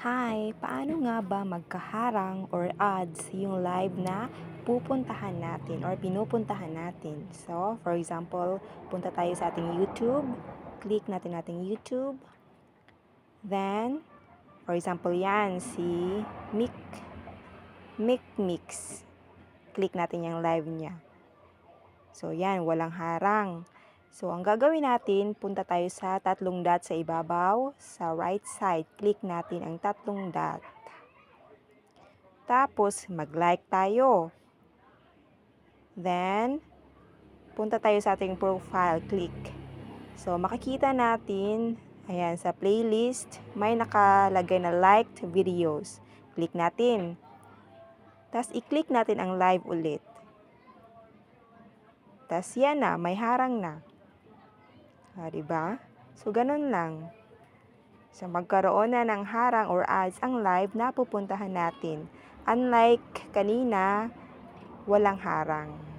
Hi! Paano nga ba magkaharang or odds yung live na pupuntahan natin or pinupuntahan natin? So, for example, punta tayo sa ating YouTube. Click natin ating YouTube. Then, for example yan, si Mick. Mick Mix. Click natin yung live niya. So, yan, walang harang. So, ang gagawin natin, punta tayo sa tatlong dot sa ibabaw. Sa right side, click natin ang tatlong dot. Tapos, mag-like tayo. Then, punta tayo sa ating profile, click. So, makikita natin, ayan, sa playlist, may nakalagay na liked videos. Click natin. Tapos, i-click natin ang live ulit. Tapos, yan na, may harang na. Ah, di ba? So, ganun lang. So, magkaroon na ng harang or ads ang live na pupuntahan natin. Unlike kanina, walang harang.